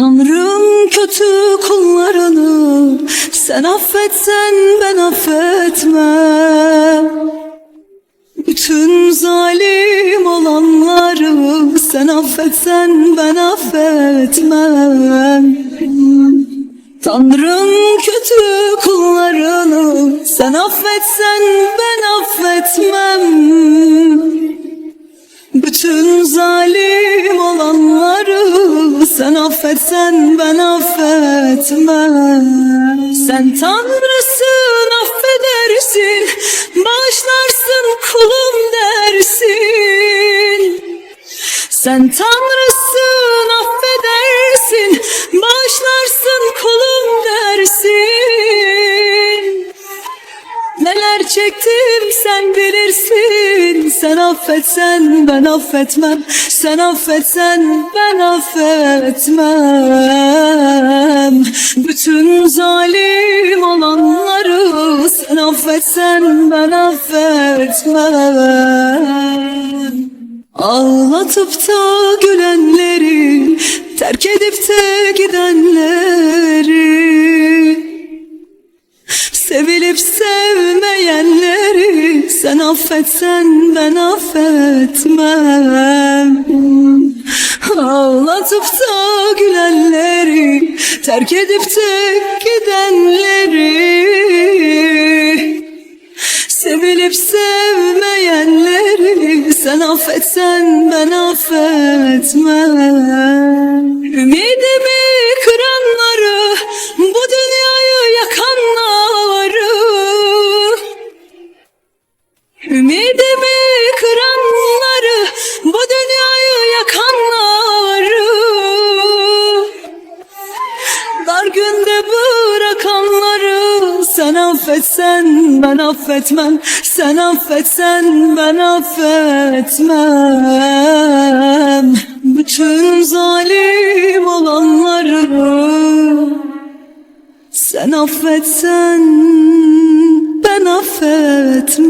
Tanrım kötü kullarını sen affetsen ben affetmem. Bütün zalim olanları sen affetsen ben affetmem. Tanrım kötü kullarını sen affetsen ben affetmem sen affetsen ben affetmem Sen tanrısın affedersin bağışlarsın kulum dersin. Sen tanrısın affedersin bağışlarsın kulum dersin. Neler çektim sen bilirsin Sen affetsen ben affetmem. Sen affetsen ben affetmem. Bütün zalim olanları Sen affetsen ben affetmem. Ağlatıp da gülenleri Terk edip de gidenleri affetsen ben affetmem. Ağlatıp da gülenleri terk edip de gidenleri. Sevilip sevmeyenleri sen affetsen ben affetmem sen affetsen ben affetmem. Sen affetsen ben affetmem. Bütün zalim olanları sen affetsen ben affetmem